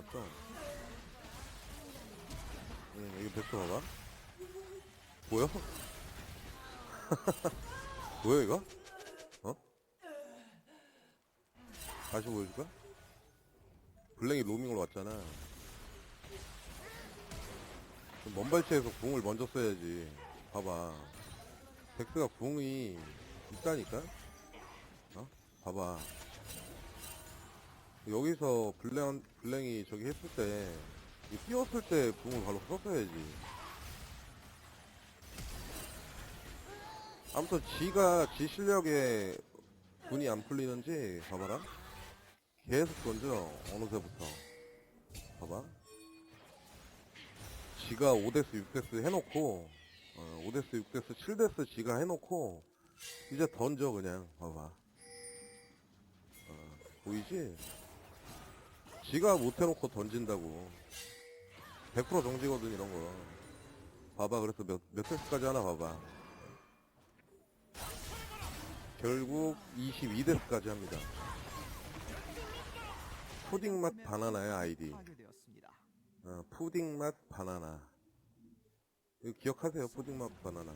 있어. 응, 이거 벡터 봐봐. 보여? 보여, 이거? 어? 다시 보여줄까? 블랭이 로밍으로 왔잖아. 좀먼 발치에서 궁을 먼저 써야지. 봐봐. 덱스가 궁이 있다니까? 어? 봐봐. 여기서 블랭, 블랭이 저기 했을 때, 이 뛰었을 때 궁을 바로 썼어야지. 아무튼 지가 지 실력에 군이 안 풀리는지 봐봐라. 계속 던져 어느새부터. 봐봐. 지가 5데스 6데스 해놓고 어, 5데스 6데스 7데스 지가 해놓고 이제 던져 그냥 봐봐. 어, 보이지? 지가 못해놓고 던진다고. 100% 정지거든 이런 거. 봐봐 그래서 몇, 몇 데스까지 하나 봐봐. 결국 22데스까지 합니다. 푸딩 맛 바나나의 아이디. 어, 푸딩 맛 바나나. 이거 기억하세요, 푸딩 맛 바나나.